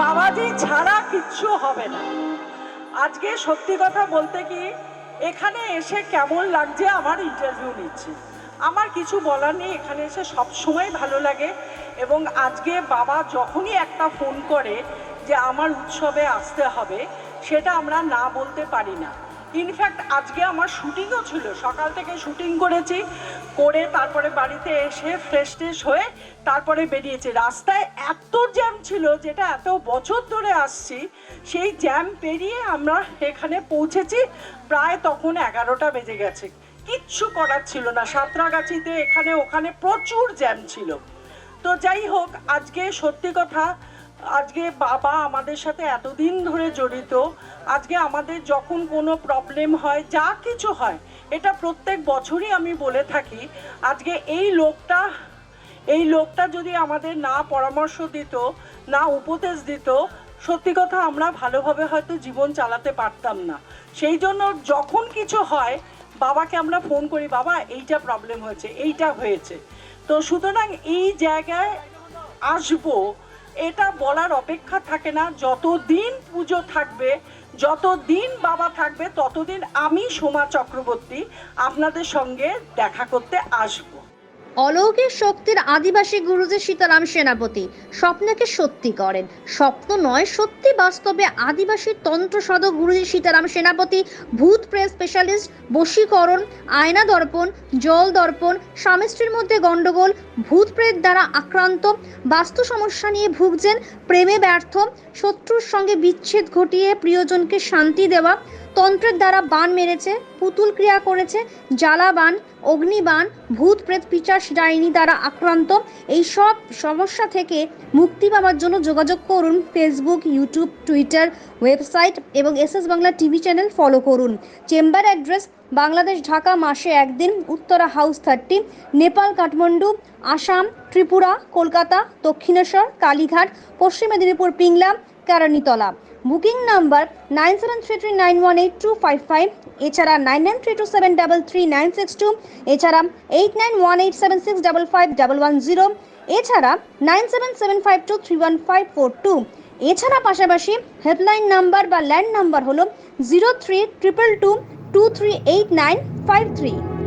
বাবাজি ছাড়া কিচ্ছু হবে না। আজকে সত্যি কথা বলতে কি, এখানে এসে কেমন লাগছে আমার ইন্টারভিউ নিচ্ছে। আমার কিছু বলার নেই, এখানে এসে সবসময় ভালো লাগে এবং আজকে বাবা যখনই একটা ফোন করে যে আমার উৎসবে আসতে হবে, সেটা আমরা না বলতে পারি না। ইনফ্যাক্ট আজকে আমার শুটিংও ছিল। সকাল থেকে শুটিং করেছি, করে তারপরে বাড়িতে এসে ফ্রেশ ট্রেশ হয়ে তারপরে বেরিয়েছি। রাস্তায় এত জ্যাম ছিল যেটা এত বছর ধরে আসছি, সেই জ্যাম পেরিয়ে আমরা এখানে পৌঁছেছি, প্রায় তখন এগারোটা বেজে গেছে। কিচ্ছু করার ছিল না। সাঁতরাগাছিতে এখানে ওখানে প্রচুর জ্যাম ছিল। তো যাই হোক, আজকে সত্যি কথা, আজকে বাবা আমাদের সাথে এতদিন ধরে জড়িত আজকে আমাদের যখন কোনো প্রবলেম হয়, যা কিছু হয়, এটা প্রত্যেক বছরই আমি বলে থাকি, আজকে এই লোকটা এই লোকটা যদি আমাদের না পরামর্শ দিত, না উপদেশ দিত, সত্যি কথা আমরা ভালোভাবে হয়তো জীবন চালাতে পারতাম না। সেই জন্য যখন কিছু হয়, বাবাকে আমরা ফোন করি, বাবা, এইটা প্রবলেম হয়েছে, এইটা হয়েছে। তো সুতরাং এই জায়গায় আসব এটা বলার অপেক্ষা থাকে না। যতদিন পুজো থাকবে, যতদিন বাবা থাকবে, ততদিন আমি সোমা চক্রবর্তী আপনাদের সঙ্গে দেখা করতে আসব। অলৌকিক শক্তির আদিবাসী গুরুজি সীতারাম সেনাপতি, স্বপ্নকে সত্যি করেন। স্বপ্ন নয়, সত্যি বাস্তবে আদিবাসী তন্ত্র সাধক গুরুজি সীতারাম সেনাপতি, ভূত প্রেস স্পেশালিস্ট বশীকরণ, আয়না দর্পণ, জল দর্পণ, স্বামী স্ত্রীর মধ্যে গণ্ডগোল ভূত প্রেত দ্বারা আক্রান্ত, বাস্তু সমস্যা নিয়ে ভুগছেন, প্রেমে ব্যর্থ, শত্রুর সঙ্গে বিচ্ছেদ ঘটিয়ে প্রিয়জনকে শান্তি দেওয়া, তন্ত্রের দ্বারা বান মেরেছে, পুতুল ক্রিয়া করেছে জ্বালা বান অগ্নিবান ভূত প্রেত পিচাস ডাইনি দ্বারা আক্রান্ত। এই সব সমস্যা থেকে মুক্তি পাওয়ার জন্য যোগাযোগ করুন ফেসবুক, ইউটিউব, টুইটার, ওয়েবসাইট এবং S S Bangla TV channel follow করুন। চেম্বার অ্যাড্রেস বাংলাদেশ ঢাকা মাসে একদিন, Uttara house thirty, Nepal Kathmandu, Assam, Tripura, Kolkata, Dakshineswar, Kalighat, Paschim Medinipur, Pingla Karanitala booking number nine seven three three nine one eight two five five, এছাড়া nine nine three two seven double three nine six two, এছাড়া eight nine one eight seven six double five double one zero, এছাড়া nine seven seven five two three one five four two. এছাড়া পাশাপাশি helpline number বা land number হলো zero three triple two Two three eight nine five three.